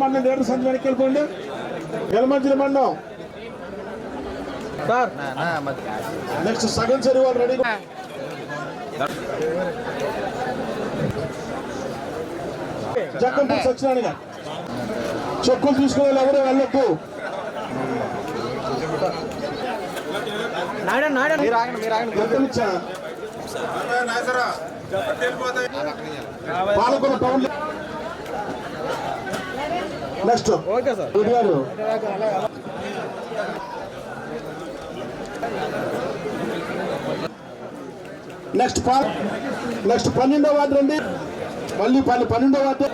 మండలం వెనక్కి వెళ్ళిపోండి. ఎలమంచిల మండలం. సార్. నెక్స్ట్ సగం సరి వాళ్ళు రెడీ జక్కంపూడి సత్యనారాయణ చెక్కులు తీసుకునే ఎవరు వెళ్ళొద్దు. Next okay sir. రెడ్డి గారు. నెక్స్ట్ పన్నెండో వార్డు రండి. మళ్ళీ పని పన్నెండో వార్డు.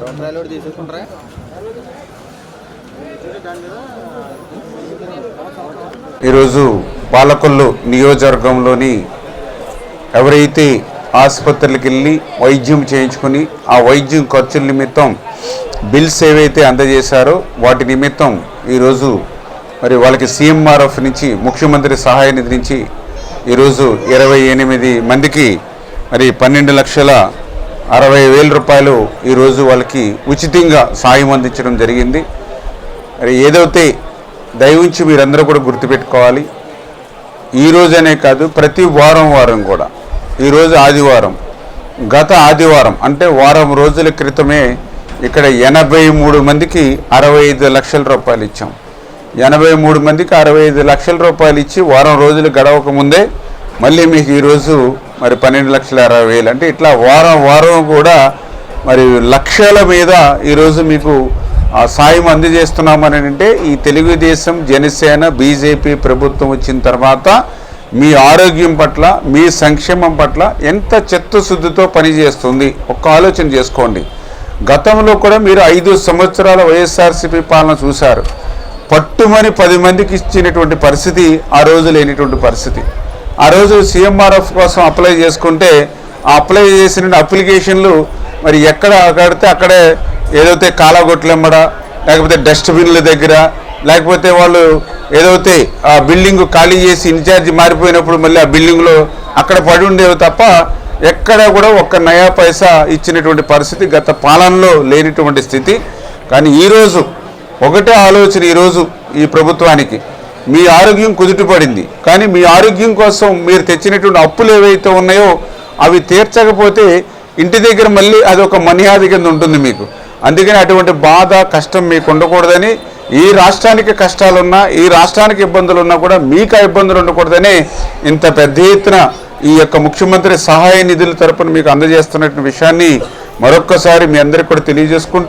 రెండు రాయలు ఈరోజు పాలకొల్లు నియోజకవర్గంలోని ఎవరైతే ఆసుపత్రులకు వెళ్ళి వైద్యం చేయించుకొని ఆ వైద్యం ఖర్చుల నిమిత్తం బిల్స్ ఏవైతే అందజేశారో వాటి నిమిత్తం ఈరోజు మరి వాళ్ళకి సీఎంఆర్ఎఫ్ నుంచి ముఖ్యమంత్రి సహాయ నిధి నుంచి ఈరోజు ఇరవై ఎనిమిది మందికి మరి పన్నెండు లక్షల అరవై వేల రూపాయలు ఈరోజు వాళ్ళకి ఉచితంగా సాయం అందించడం జరిగింది. మరి ఏదైతే దయవుంచి మీరందరూ కూడా గుర్తుపెట్టుకోవాలి. ఈ కాదు ప్రతి వారం వారం కూడా. ఈరోజు ఆదివారం గత ఆదివారం అంటే వారం రోజుల క్రితమే ఇక్కడ ఎనభై మూడు మందికి అరవై ఐదు లక్షల రూపాయలు ఇచ్చాం. ఎనభై మూడు మందికి అరవై ఐదు లక్షల రూపాయలు ఇచ్చి వారం రోజులు గడవక ముందే మళ్ళీ మీకు ఈరోజు మరి పన్నెండు లక్షల అరవై వేలు. అంటే ఇట్లా వారం వారం కూడా మరి లక్షల మీద ఈరోజు మీకు ఆ సాయం అందజేస్తున్నామని అంటే ఈ తెలుగుదేశం జనసేన బీజేపీ ప్రభుత్వం వచ్చిన తర్వాత మీ ఆరోగ్యం పట్ల మీ సంక్షేమం పట్ల ఎంత చిత్తశుద్ధితో పనిచేస్తుంది? ఒక్క ఆలోచన చేసుకోండి. గతంలో కూడా మీరు ఐదు సంవత్సరాల వైఎస్ఆర్సీపీ పాలన చూశారు. పట్టుమని పది మందికి ఇచ్చినటువంటి పరిస్థితి ఆ రోజు లేనిటువంటి పరిస్థితి. ఆ రోజు సీఎంఆర్ఎఫ్ కోసం అప్లై చేసుకుంటే ఆ అప్లై చేసిన అప్లికేషన్లు మరి ఎక్కడ కడితే అక్కడే ఏదైతే కాలగొట్లెమ్మడ లేకపోతే డస్ట్బిన్ల దగ్గర లేకపోతే వాళ్ళు ఏదైతే ఆ బిల్డింగ్ ఖాళీ చేసి ఇన్ఛార్జి మారిపోయినప్పుడు మళ్ళీ ఆ బిల్డింగ్లో అక్కడ పడి ఉండేవి తప్ప ఎక్కడ కూడా ఒక్క నయా పైసా ఇచ్చినటువంటి పరిస్థితి గత పాలనలో లేనిటువంటి స్థితి. కానీ ఈరోజు ఒకటే ఆలోచన ఈరోజు ఈ ప్రభుత్వానికి. మీ ఆరోగ్యం కుదుటపడింది కానీ మీ ఆరోగ్యం కోసం మీరు తెచ్చినటువంటి అప్పులు ఏవైతే ఉన్నాయో అవి తీర్చకపోతే ఇంటి దగ్గర మళ్ళీ అది ఒక మనియాది కింద ఉంటుంది మీకు. అందుకని అటువంటి బాధ కష్టం మీకు ఉండకూడదని ఈ రాష్ట్రానికి కష్టాలున్నా ఈ రాష్ట్రానికి ఇబ్బందులు ఉన్నా కూడా మీకు ఆ ఇబ్బందులు ఉండకూడదని ఇంత పెద్ద ఎత్తున ఈ యొక్క ముఖ్యమంత్రి సహాయ నిధుల తరపున మీకు అందజేస్తున్న విషయాన్ని మరొక్కసారి మీ అందరికీ కూడా తెలియజేసుకుంటూ